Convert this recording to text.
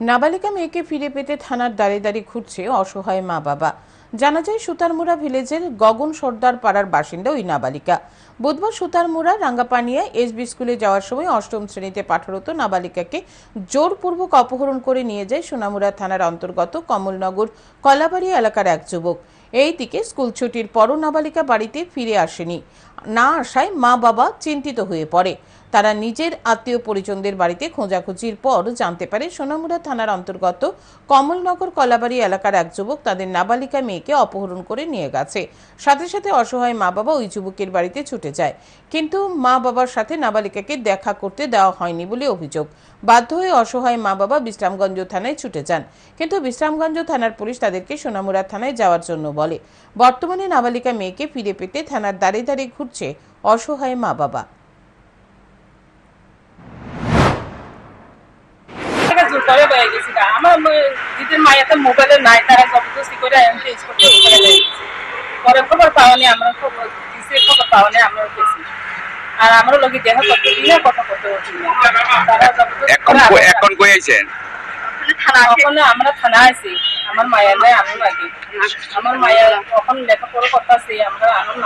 নাবালিকা মেয়েকে ফিরে পেতে থানার দাঁড়িয়ে দাঁড়িয়ে ঘুরছে অসহায় মা বাবা। জানা যায়, সুতারমুড়া ভিলেজের গগন সর্দার পাড়ার বাসিন্দা ওই নাবালিকা। বুধবার সুতারমুড়া, রাঙ্গাপানিয়া এসবি স্কুলে যাওয়ার সময় অষ্টম শ্রেণীতে পাঠরত নাবালিকাকে জোরপূর্বক অপহরণ করে নিয়ে যায় সোনামুড়া থানার অন্তর্গত কমলনগর কলাবাড়ি এলাকার এক যুবক। এই দিকে স্কুল ছুটির পরও নাবালিকা বাড়িতে ফিরে আসেনি। না আসায় মা বাবা চিন্তিত হয়ে পড়ে। তারা নিজের আত্মীয় পরিজনদের বাড়িতে খোঁজাখুঁজির পর জানতে পারে সোনামুড়া থানার অন্তর্গত কমলনগর কলাবাড়ি এলাকার এক যুবক তাদের নাবালিকা মেয়েকে অপহরণ করে নিয়ে গেছে। সাথে সাথে অসহায় মা বাবা ওই যুবকের বাড়িতে ছুটে যায়। কিন্তু মা বাবার সাথে নাবালিকাকে দেখা করতে দেওয়া হয়নি বলে অভিযোগ। বাধ্য হয়ে অসহায় মা বাবা বিশ্রামগঞ্জ থানায় ছুটে যান। কিন্তু বিশ্রামগঞ্জ থানার পুলিশ তাদেরকে সোনামুড়া থানায় যাওয়ার জন্য বলে। বর্তমানে নাবালিকা মেয়েকে ফিরে পেতে থানার দাঁড়িয়ে দাঁড়িয়ে ঘুরছে অসহায় মা বাবা করে বয়ে গেছি আমার দিদির মায়ের মোবাইলে নাই তারা জবরদস্তি করে এমপি করতে উপরে বয়ে গেছে। পরে খবর পাওয়ানি আমরা খবর দিছে খবর পাওয়ানি আমরা গেছি। আর আমরা লোকে দেখা করতে দিলে কথা করতে না। এখন করে কই- আবার- এখন কই আইছেন? ওখানে আমরা থানা আছি আমার মায়ের নাই আমি লাগে আমার মায়ের কখন লেখাপড়া করতে আমরা আনন্দ